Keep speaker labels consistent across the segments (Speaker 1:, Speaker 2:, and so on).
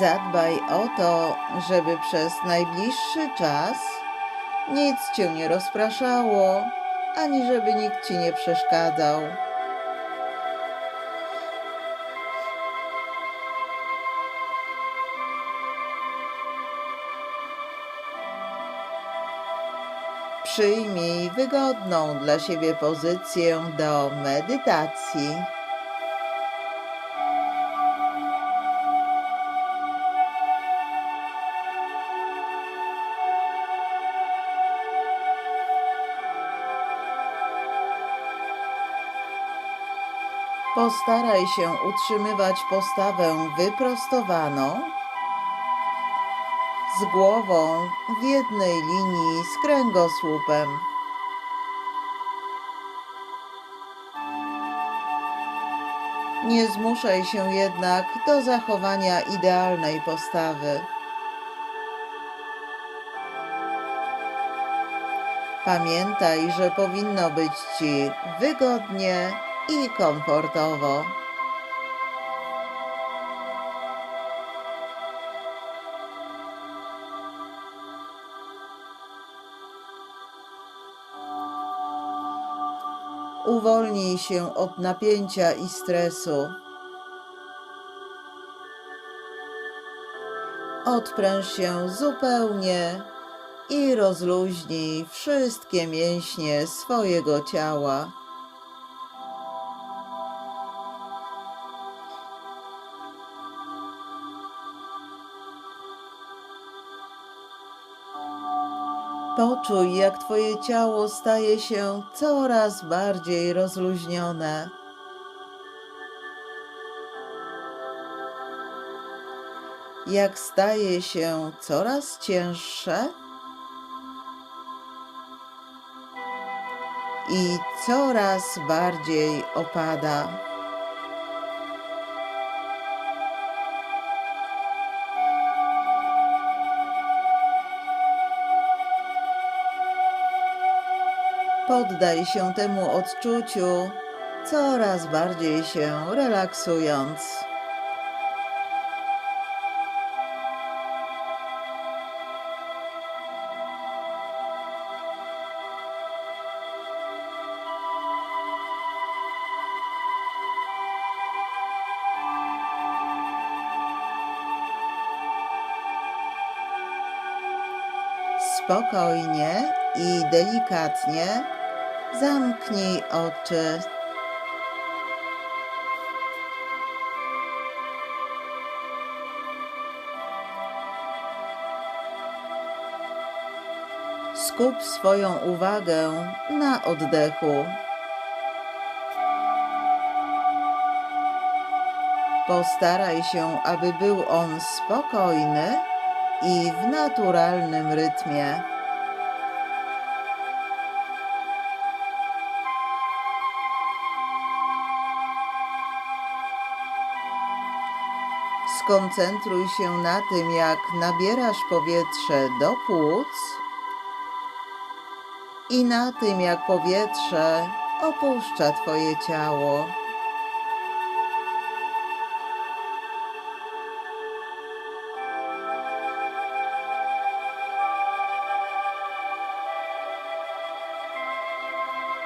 Speaker 1: Zadbaj o to, żeby przez najbliższy czas nic cię nie rozpraszało, ani żeby nikt ci nie przeszkadzał. Przyjmij wygodną dla siebie pozycję do medytacji. Postaraj się utrzymywać postawę wyprostowaną, z głową w jednej linii z kręgosłupem. Nie zmuszaj się jednak do zachowania idealnej postawy. Pamiętaj, że powinno być ci wygodnie i komfortowo. Uwolnij się od napięcia i stresu. Odpręż się zupełnie i rozluźnij wszystkie mięśnie swojego ciała. Poczuj, jak Twoje ciało staje się coraz bardziej rozluźnione. Jak staje się coraz cięższe i coraz bardziej opada. Poddaj się temu odczuciu, coraz bardziej się relaksując. Spokojnie i delikatnie zamknij oczy. Skup swoją uwagę na oddechu. Postaraj się, aby był on spokojny i w naturalnym rytmie. Skoncentruj się na tym, jak nabierasz powietrze do płuc i na tym, jak powietrze opuszcza Twoje ciało.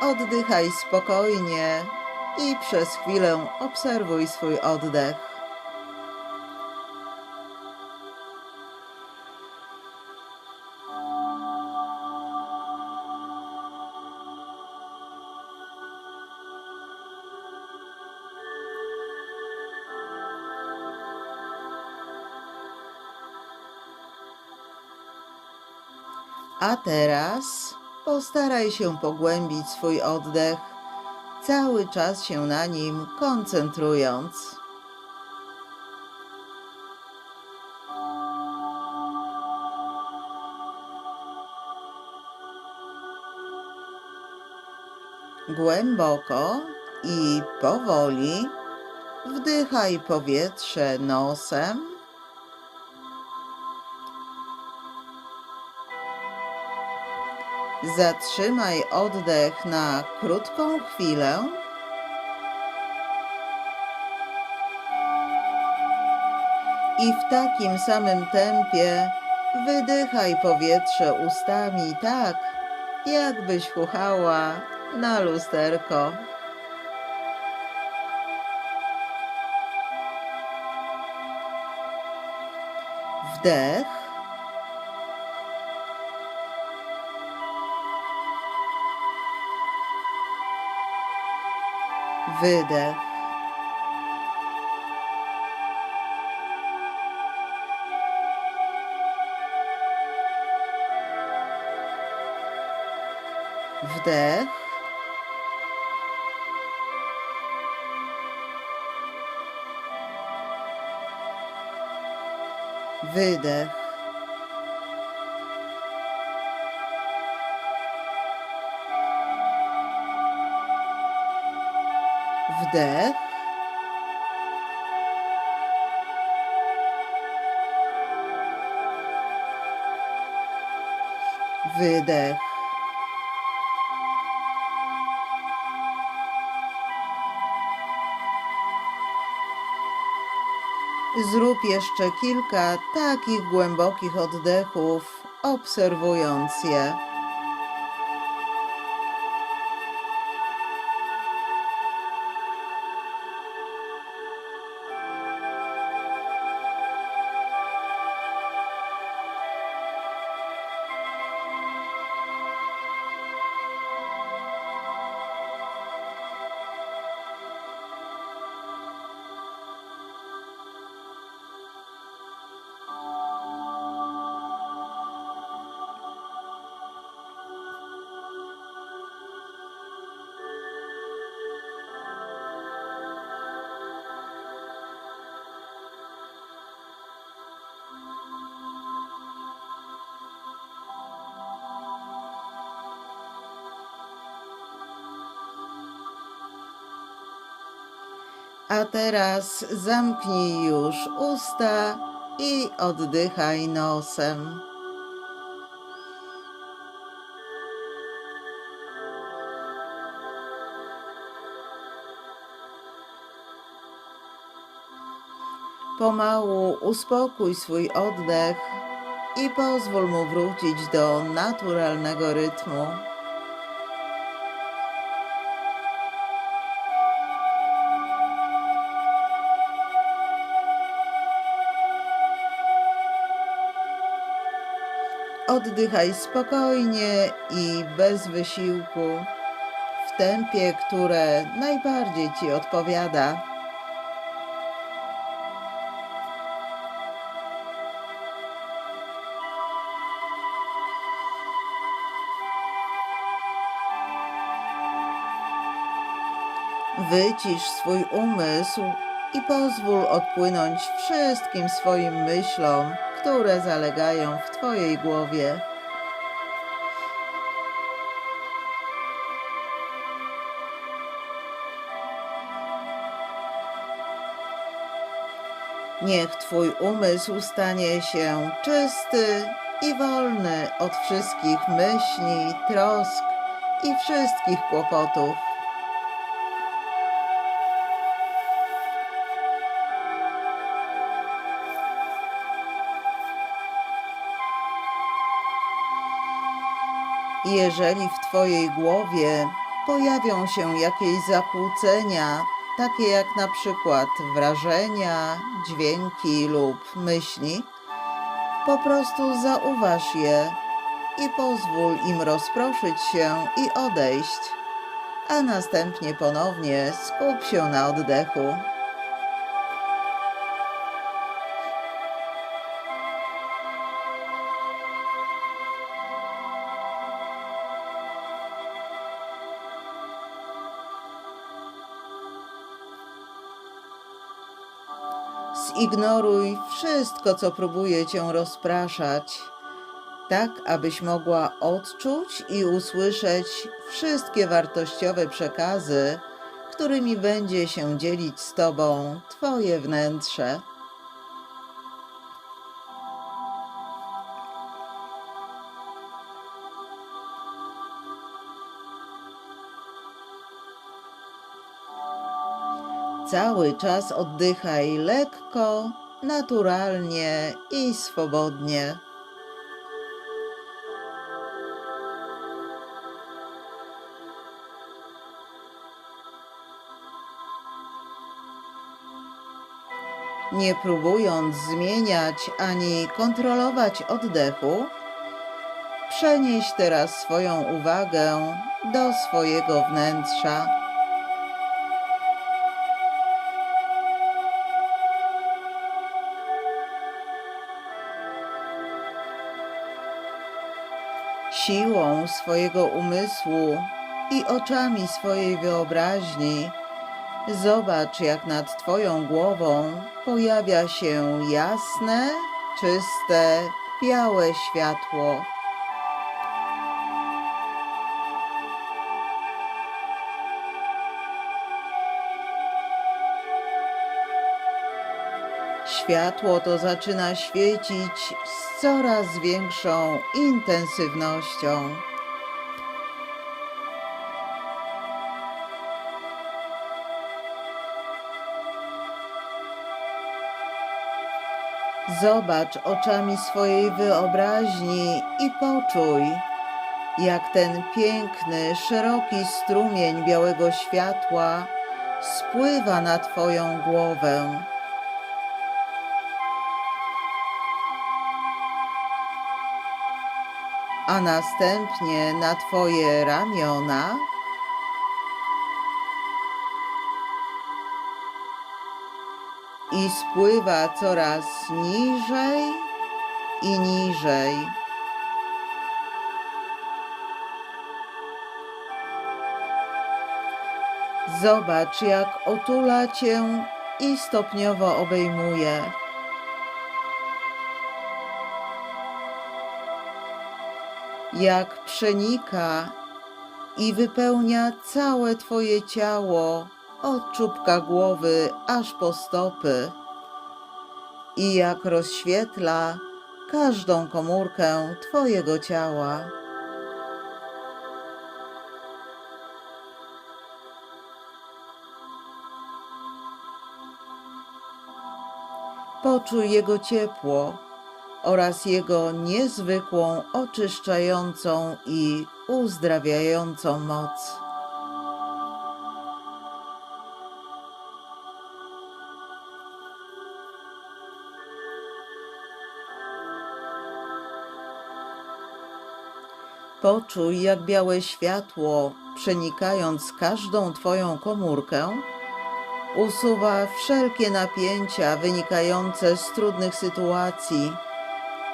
Speaker 1: Oddychaj spokojnie i przez chwilę obserwuj swój oddech. A teraz postaraj się pogłębić swój oddech, cały czas się na nim koncentrując. Głęboko i powoli wdychaj powietrze nosem. Zatrzymaj oddech na krótką chwilę. I w takim samym tempie wydychaj powietrze ustami tak, jakbyś chuchała na lusterko. Wdech. Wydech. Wdech. Wydech. Wdech. Wydech. Zrób jeszcze kilka takich głębokich oddechów, obserwując je. A teraz zamknij już usta i oddychaj nosem. Pomału uspokój swój oddech i pozwól mu wrócić do naturalnego rytmu. Oddychaj spokojnie i bez wysiłku, w tempie, które najbardziej ci odpowiada. Wycisz swój umysł i pozwól odpłynąć wszystkim swoim myślom, które zalegają w Twojej głowie. Niech Twój umysł stanie się czysty i wolny od wszystkich myśli, trosk i wszystkich kłopotów. Jeżeli w Twojej głowie pojawią się jakieś zakłócenia, takie jak na przykład wrażenia, dźwięki lub myśli, po prostu zauważ je i pozwól im rozproszyć się i odejść, a następnie ponownie skup się na oddechu. Zignoruj wszystko, co próbuje cię rozpraszać, tak abyś mogła odczuć i usłyszeć wszystkie wartościowe przekazy, którymi będzie się dzielić z tobą Twoje wnętrze. Cały czas oddychaj lekko naturalnie i swobodnie. Nie próbując zmieniać ani kontrolować oddechu, przenieś teraz swoją uwagę do swojego wnętrza. Siłą swojego umysłu i oczami swojej wyobraźni zobacz, jak nad Twoją głową pojawia się jasne, czyste, białe światło. Światło to zaczyna świecić z coraz większą intensywnością. Zobacz oczami swojej wyobraźni i poczuj, jak ten piękny, szeroki strumień białego światła spływa na Twoją głowę. A następnie na Twoje ramiona. I spływa coraz niżej i niżej. Zobacz, jak otula Cię i stopniowo obejmuje. Jak przenika i wypełnia całe Twoje ciało od czubka głowy aż po stopy i jak rozświetla każdą komórkę Twojego ciała. Poczuj jego ciepło oraz jego niezwykłą, oczyszczającą i uzdrawiającą moc. Poczuj, jak białe światło, przenikając każdą Twoją komórkę, usuwa wszelkie napięcia wynikające z trudnych sytuacji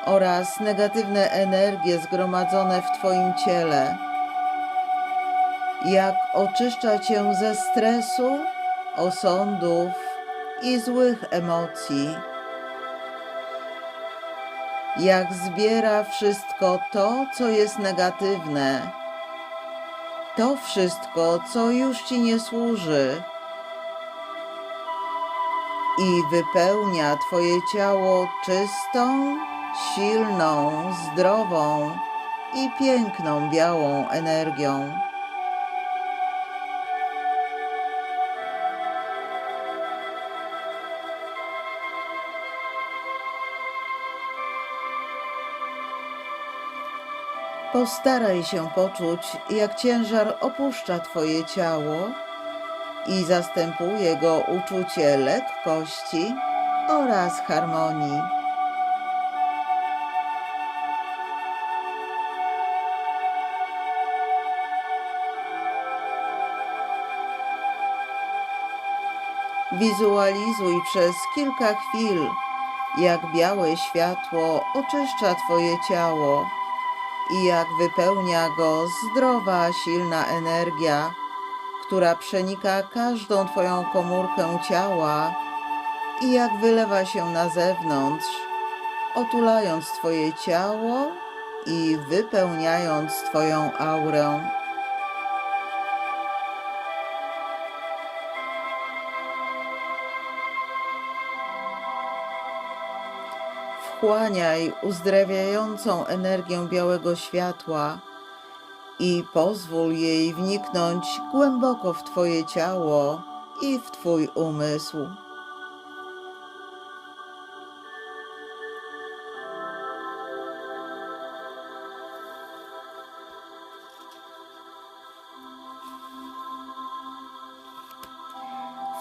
Speaker 1: oraz negatywne energie zgromadzone w Twoim ciele. Jak oczyszcza Cię ze stresu, osądów i złych emocji. Jak zbiera wszystko to, co jest negatywne. To wszystko, co już Ci nie służy i wypełnia Twoje ciało czystą, silną, zdrową i piękną białą energią. Postaraj się poczuć, jak ciężar opuszcza Twoje ciało i zastępuje go uczucie lekkości oraz harmonii. Wizualizuj przez kilka chwil, jak białe światło oczyszcza Twoje ciało i jak wypełnia go zdrowa, silna energia, która przenika każdą Twoją komórkę ciała i jak wylewa się na zewnątrz, otulając Twoje ciało i wypełniając Twoją aurę. wchłaniaj uzdrawiającą energię białego światła i pozwól jej wniknąć głęboko w Twoje ciało i w Twój umysł.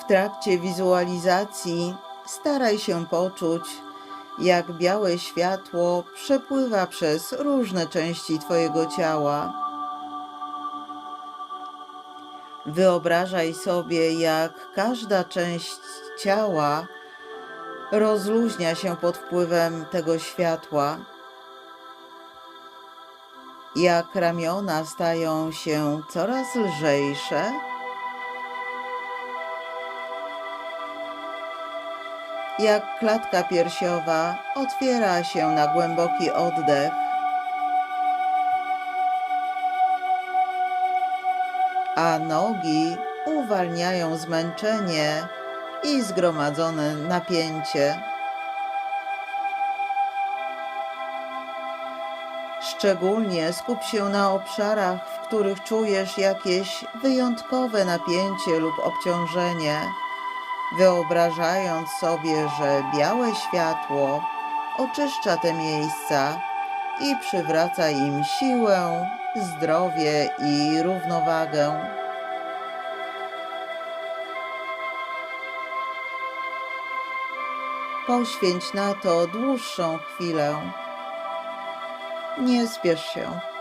Speaker 1: W trakcie wizualizacji staraj się poczuć, jak białe światło przepływa przez różne części Twojego ciała. Wyobrażaj sobie, jak każda część ciała rozluźnia się pod wpływem tego światła, jak ramiona stają się coraz lżejsze, jak klatka piersiowa otwiera się na głęboki oddech. A nogi uwalniają zmęczenie i zgromadzone napięcie. Szczególnie skup się na obszarach, w których czujesz jakieś wyjątkowe napięcie lub obciążenie, wyobrażając sobie, że białe światło oczyszcza te miejsca i przywraca im siłę, zdrowie i równowagę. Poświęć na to dłuższą chwilę. Nie spiesz się.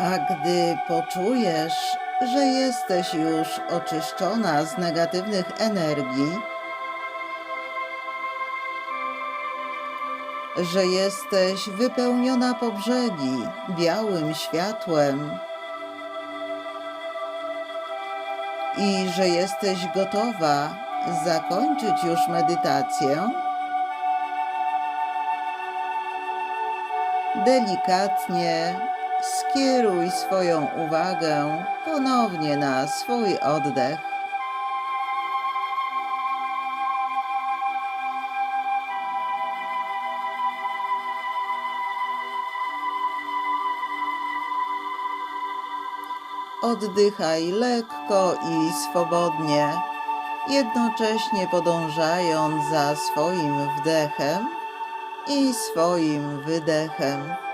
Speaker 1: A gdy poczujesz, że jesteś już oczyszczona z negatywnych energii, że jesteś wypełniona po brzegi białym światłem i że jesteś gotowa zakończyć już medytację, delikatnie skieruj swoją uwagę ponownie na swój oddech. Oddychaj lekko i swobodnie, jednocześnie podążając za swoim wdechem i swoim wydechem.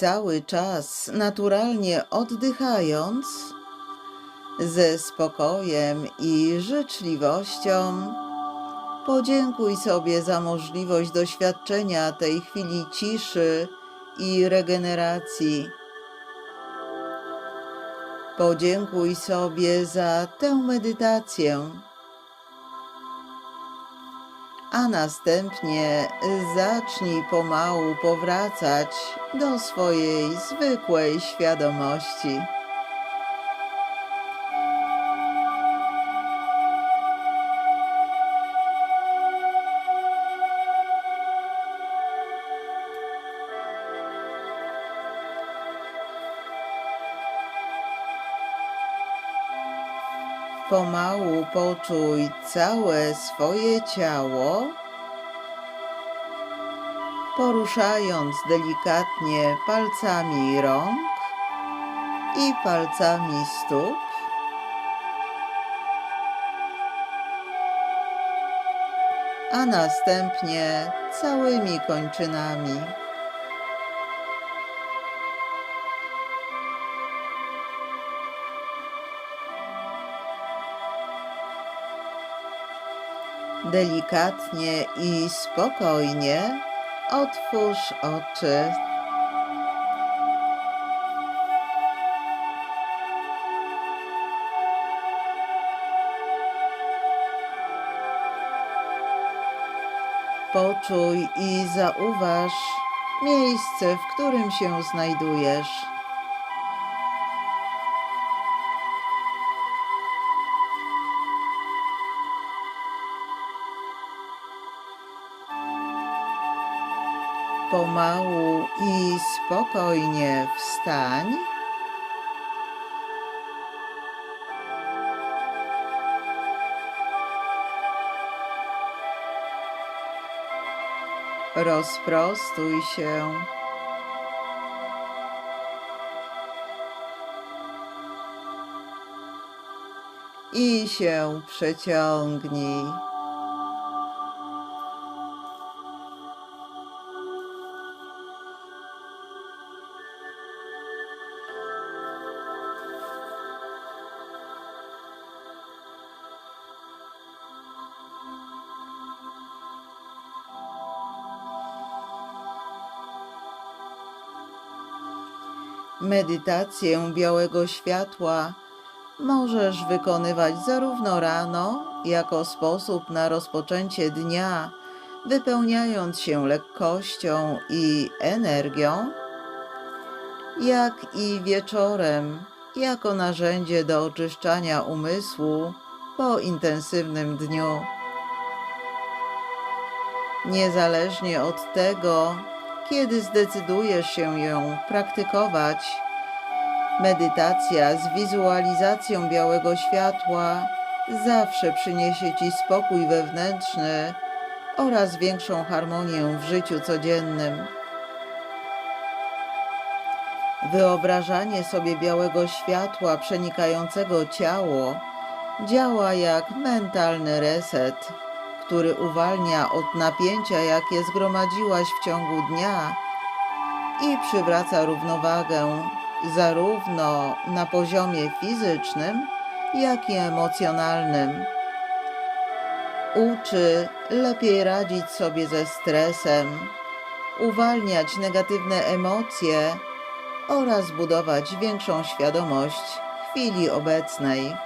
Speaker 1: Cały czas naturalnie oddychając, ze spokojem i życzliwością, podziękuj sobie za możliwość doświadczenia tej chwili ciszy i regeneracji. Podziękuj sobie za tę medytację, a następnie zacznij pomału powracać do swojej zwykłej świadomości. Pomału poczuj całe swoje ciało, poruszając delikatnie palcami rąk i palcami stóp. A następnie całymi kończynami. Delikatnie i spokojnie otwórz oczy. Poczuj i zauważ miejsce, w którym się znajdujesz. Pomału i spokojnie wstań. Rozprostuj się. I się przeciągnij. Medytację białego światła możesz wykonywać zarówno rano, jako sposób na rozpoczęcie dnia, wypełniając się lekkością i energią, jak i wieczorem, jako narzędzie do oczyszczania umysłu po intensywnym dniu. Niezależnie od tego, kiedy zdecydujesz się ją praktykować, medytacja z wizualizacją białego światła zawsze przyniesie Ci spokój wewnętrzny oraz większą harmonię w życiu codziennym. Wyobrażanie sobie białego światła przenikającego ciało działa jak mentalny reset który uwalnia od napięcia, jakie zgromadziłaś w ciągu dnia i przywraca równowagę zarówno na poziomie fizycznym, jak i emocjonalnym. Uczy lepiej radzić sobie ze stresem, uwalniać negatywne emocje oraz budować większą świadomość chwili obecnej.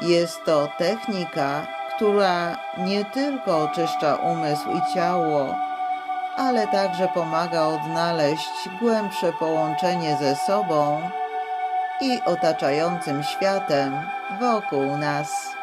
Speaker 1: Jest to technika, która nie tylko oczyszcza umysł i ciało, ale także pomaga odnaleźć głębsze połączenie ze sobą i otaczającym światem wokół nas.